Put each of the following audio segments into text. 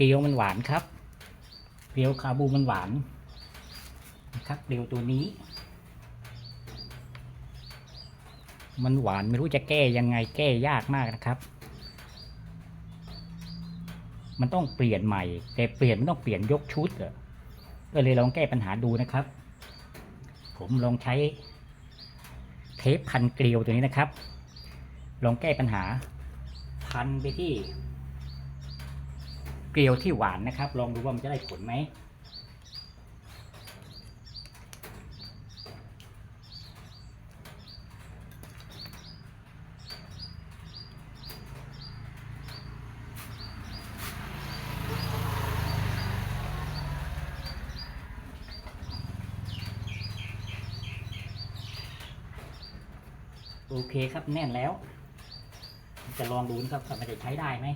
เกลียวมันหวานครับ เกลียวคาบูมันหวานนะครับเกลียวตัวนี้ มันหวานไม่รู้จะแก้ยังไงแก้ยากมากนะครับ มันต้องเปลี่ยนใหม่ แต่เปลี่ยนมันต้องเปลี่ยนยกชุดอก็เลยลองแก้ปัญหาดูนะครับ ผมลองใช้เทปพันเกลียวตัวนี้นะครับ ลองแก้ปัญหา พันไปที่ เกลียวที่หวานนะครับ ลองดูว่ามันจะได้ผลไหมโอเคครับแน่นแล้ว จะลองดูนะครับว่ามันจะใช้ได้ไหม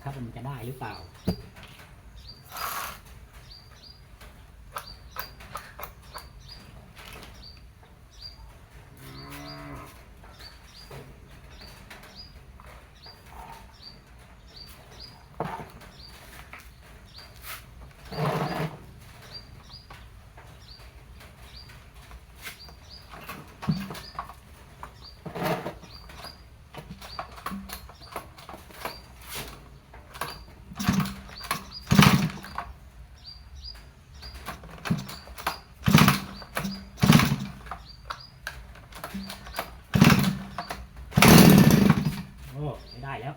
นะครับว่ามันจะได้หรือเปล่า โอ้ใช้ ได้แล้ว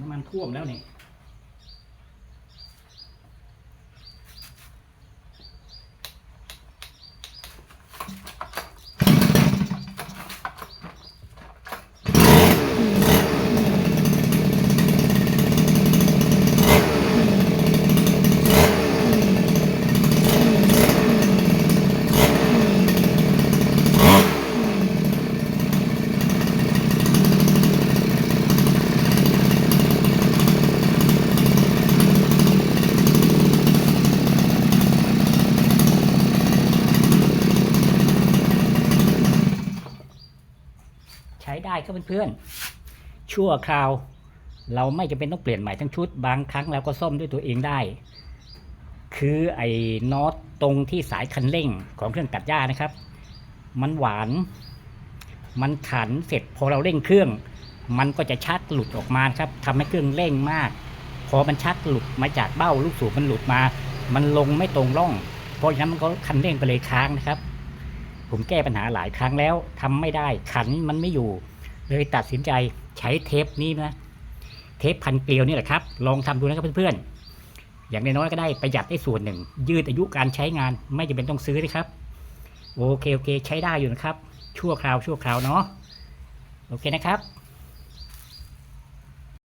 น้ำมันท่วมแล้วนี่ ได้ครับเพื่อนๆ ชั่วคราว เราไม่จำเป็นต้องเปลี่ยนใหม่ทั้งชุด บางครั้งเราก็ซ่อมด้วยตัวเองได้ คือไอ้น็อตตรงที่สายคันเร่งของเครื่องตัดหญ้านะครับ มันหวาน มันขันเสร็จพอเราเร่งเครื่อง มันก็จะชักหลุดออกมาครับทำให้เครื่องเร่งมาก พอมันชักหลุดมาจากเบ้าลูกสูบมันหลุดมา มันลงไม่ตรงร่อง เพราะฉะนั้นมันก็คันเร่งไปเลยค้างนะครับผมแก้ปัญหาหลายครั้งแล้วทำไม่ได้ขันมันไม่อยู่ เลยตัดสินใจใช้เทปนี้นะ เทปพันเกลียวนี่แหละครับ ลองทำดูนะครับเพื่อนๆ อย่างน้อยๆก็ได้ประหยัดได้ส่วนหนึ่ง ยืดอายุการใช้งานไม่จำเป็นต้องซื้อนะครับ โอเคโอเค ใช้ได้อยู่นะครับ ชั่วคราวชั่วคราวเนาะ โอเคนะครับ